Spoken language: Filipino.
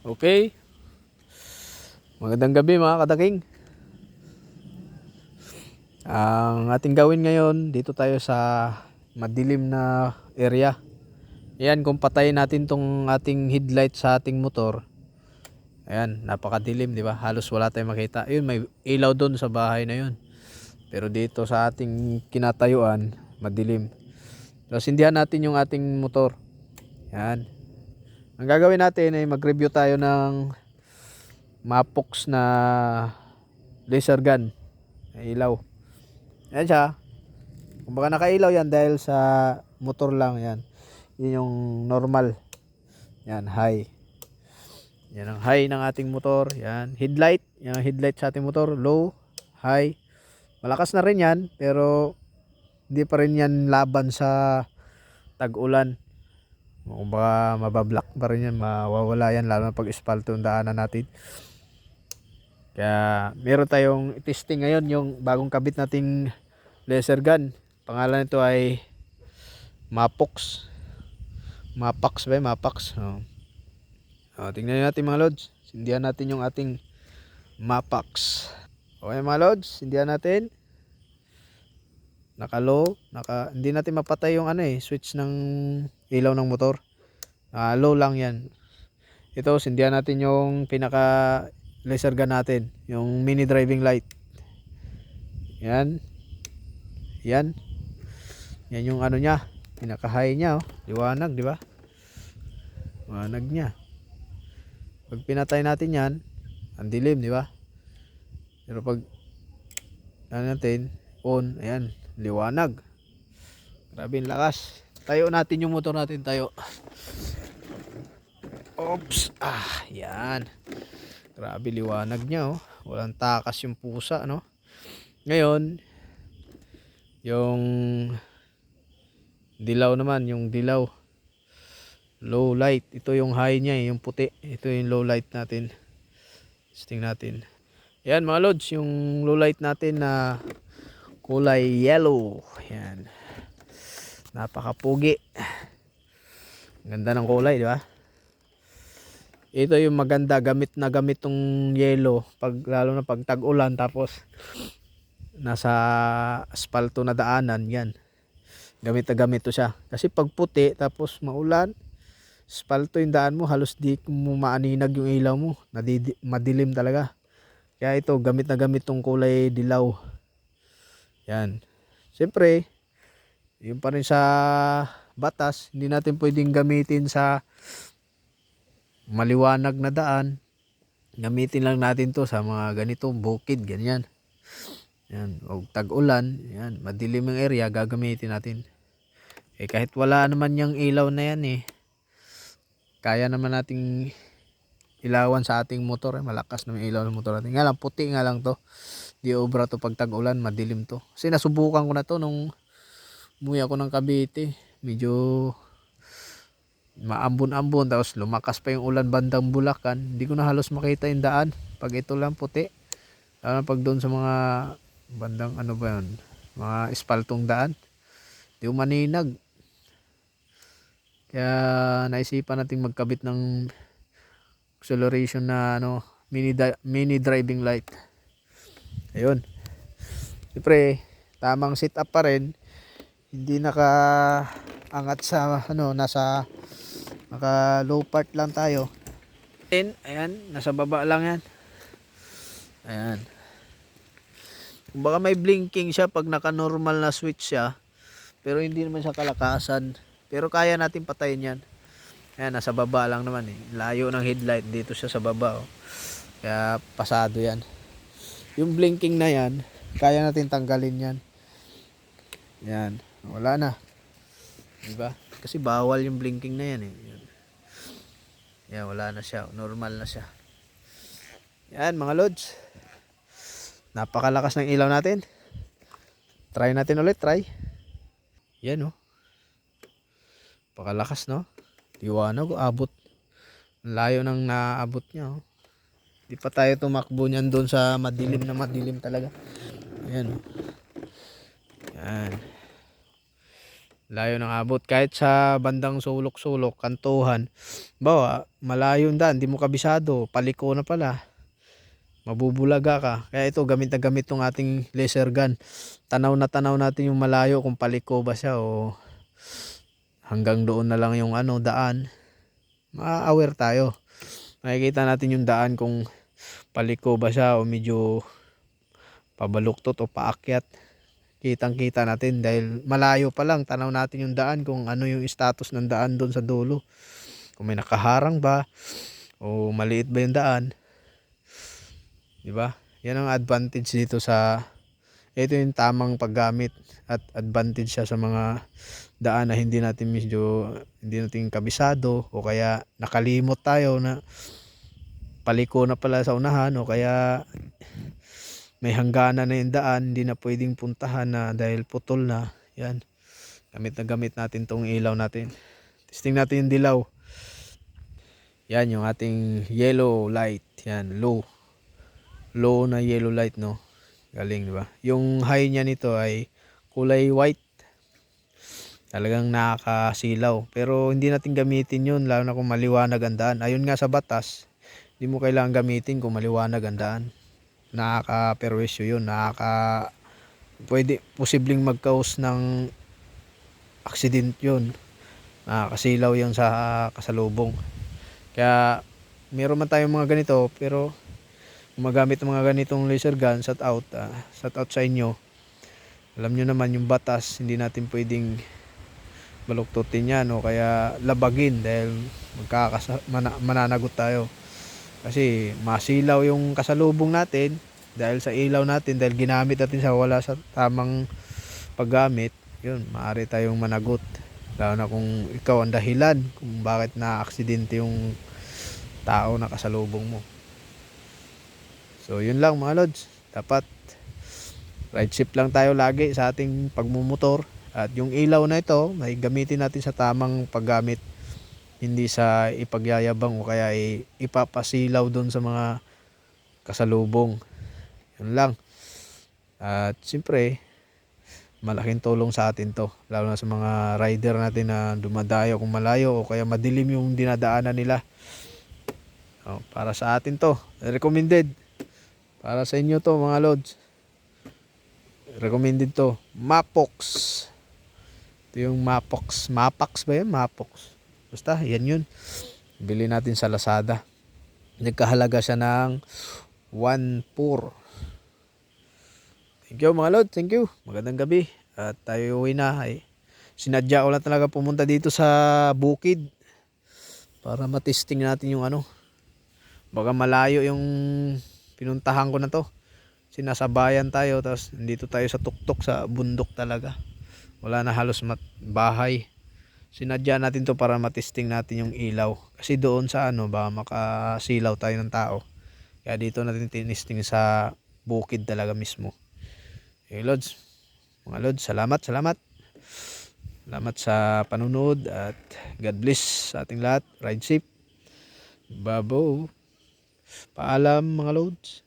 Okay. Magandang gabi mga kadaking. Ang ating gawin ngayon, dito tayo sa madilim na area. Ayan, kung patayin natin tong ating headlight sa ating motor. Ayan, napakadilim, di ba? Halos wala tayong makita. Ayun, may ilaw doon sa bahay na yun. Pero dito sa ating kinatayuan, madilim. Tapos hindihan natin yung ating motor. Yan. Ang gagawin natin ay mag-review tayo ng Mapox na laser gun. na ilaw. Yan siya. Kung baka nakailaw yan dahil sa motor lang yan. Yun yung normal. Yan, high. Yan ang high ng ating motor. Yan, headlight. Yan ang headlight sa ating motor. Low, high. Malakas na rin yan, pero hindi pa rin yan laban sa tag-ulan. Kung baka mabablock pa rin yan, mawawala yan, lalo na pag espalto yung daanan natin. Kaya meron tayong testing ngayon yung bagong kabit nating laser gun. Pangalan nito ay Mapox. Mapax ba? Mapax. Oh. Oh, tingnan natin mga lods. Sindihan natin yung ating Mapax. Okay mga lods, sindihan natin. Naka low, naka hindi natin mapatay yung ano eh, switch ng ilaw ng motor. Ah, low lang 'yan. Ito sindihan natin yung pinaka laser gun natin, yung mini driving light. Yan. Yan. Yan yung ano niya, pinaka high niya oh. Liwanag, di ba? Liwanag niya. Pag pinatay natin 'yan, ang dilim, di ba? Pero pag ano natin, on, ayan, liwanag. Grabe ang lakas. Tayo natin yung motor natin tayo. Oops. Ah, yan. Grabe liwanag niya oh. Walang takas yung pusa no. Ngayon, yung dilaw naman, yung dilaw. Low light. Ito yung high niya, eh, yung puti. Ito yung low light natin. Testing natin. Yan mga lods, yung low light natin na kulay yellow. Yan. Napakapugi. Ganda ng kulay, di ba? Ito yung maganda gamit na gamit tong yellow pag lalo na pag tag-ulan tapos nasa asfalto na daanan yan. Gamit na gamit to siya. Kasi pag puti tapos maulan, asfalto yung daan mo halos di mo maaninag yung ilaw mo. Nadidi, madilim talaga. Kaya ito gamit na gamit tong kulay dilaw. Yan. Siyempre, yun pa rin sa batas, hindi natin pwedeng gamitin sa maliwanag na daan. Gamitin lang natin to sa mga ganitong bukid, ganyan. Yan, o tag-ulan, yan, madilim yung area, gagamitin natin. Eh kahit wala naman yung ilaw na yan eh. Kaya naman nating ilawan sa ating motor, eh, malakas na ilaw ng motor natin. Nga lang, puti nga lang to. Di obra to pag tag-ulan, madilim to. Kasi nasubukan ko na to nung umuwi ako ng Cavite. Medyo maambon-ambon tapos lumakas pa yung ulan bandang Bulacan. Hindi ko na halos makita yung daan. Pag ito lang puti. Lalo na pag doon sa mga bandang ano ba yun? Mga espaltong daan. Di ko maninag. Kaya naisipan natin magkabit ng acceleration na ano mini, mini driving light. Ayun. Siyempre tamang sit up pa rin hindi naka angat sa ano nasa naka low part lang tayo. Then, ayan nasa baba lang yan. Ayan. Baka may blinking siya pag naka normal na switch siya pero hindi naman siya kalakasan. Pero kaya natin patayin yan. Ayan nasa baba lang naman eh. Layo ng headlight dito siya sa baba oh. kaya pasado yan. Yung blinking na yan kaya natin tanggalin yan. Yan wala na Diba? Kasi bawal yung blinking na yan eh. Yan. Yan, wala na siya. Normal na siya. Yan, mga lods. Napakalakas ng ilaw natin. Try natin ulit, try. Yan, oh. Pakalakas, no? Liwanag, oh, abot. Layo ng naabot niya, oh. Di pa tayo tumakbo niyan doon sa madilim na madilim talaga. Ayan, oh. Yan. Layo ng abot. Kahit sa bandang sulok-sulok, kantuhan. Bawa, malayo yung daan. Di mo kabisado. Paliko na pala. Mabubulaga ka. Kaya ito, gamit na gamit tong ating laser gun. Tanaw na tanaw natin yung malayo kung paliko ba siya o hanggang doon na lang yung ano, daan. Ma-aware tayo. Makikita natin yung daan kung paliko ba siya o medyo pabaluktot o paakyat kitang kita natin dahil malayo pa lang tanaw natin yung daan kung ano yung status ng daan doon sa dulo. Kung may nakaharang ba o maliit ba yung daan. Di ba? Yan ang advantage dito sa ito yung tamang paggamit at advantage siya sa mga daan na hindi natin medyo hindi natin kabisado o kaya nakalimot tayo na paliko na pala sa unahan o kaya may hangganan na yung daan, hindi na pwedeng puntahan na dahil putol na. Yan. Gamit na gamit natin tong ilaw natin. Testing natin yung dilaw. Yan yung ating yellow light. Yan, low. Low na yellow light, no? Galing, di ba? Yung high niya nito ay kulay white. Talagang nakakasilaw. Pero hindi natin gamitin yun, lalo na kung maliwanag ang daan. Ayun nga sa batas, hindi mo kailangan gamitin kung maliwanag ang daan nakaka-perwisyo yun, nakaka pwede posibleng mag-cause ng accident yun. Nakakasilaw yun sa kasalubong. Kaya meron man tayong mga ganito pero gumagamit ng mga ganitong laser gun, shut out, uh, shut out sa inyo. Alam nyo naman yung batas, hindi natin pwedeng baluktutin yan o kaya labagin dahil magkakasa, mana, mananagot tayo. Kasi masilaw yung kasalubong natin dahil sa ilaw natin dahil ginamit natin sa wala sa tamang paggamit. Yun, maaari tayong managot. Lalo na kung ikaw ang dahilan kung bakit na aksidente yung tao na kasalubong mo. So yun lang mga lods. Dapat ride shift lang tayo lagi sa ating pagmumotor. At yung ilaw na ito, may gamitin natin sa tamang paggamit hindi sa ipagyayabang o kaya ipapasilaw doon sa mga kasalubong. Yun lang. At siyempre, malaking tulong sa atin to. Lalo na sa mga rider natin na dumadayo kung malayo o kaya madilim yung dinadaanan nila. O, para sa atin to. Recommended. Para sa inyo to mga lods. Recommended to. Mapox. Ito yung Mapox. Mapax ba yan? Mapox. Basta, yan yun. Bili natin sa Lazada. Nagkahalaga siya ng 1.4. Thank you mga lord. Thank you. Magandang gabi. At tayo uwi na. Ay, sinadya ko lang talaga pumunta dito sa bukid. Para matesting natin yung ano. Baka malayo yung pinuntahan ko na to. Sinasabayan tayo. Tapos dito tayo sa tuktok sa bundok talaga. Wala na halos mat bahay sinadya natin to para matesting natin yung ilaw. Kasi doon sa ano ba makasilaw tayo ng tao. Kaya dito natin tinisting sa bukid talaga mismo. Hey lods. Mga lods salamat salamat. Salamat sa panunod at God bless sa ating lahat. Ride safe. Babo paalam mga lods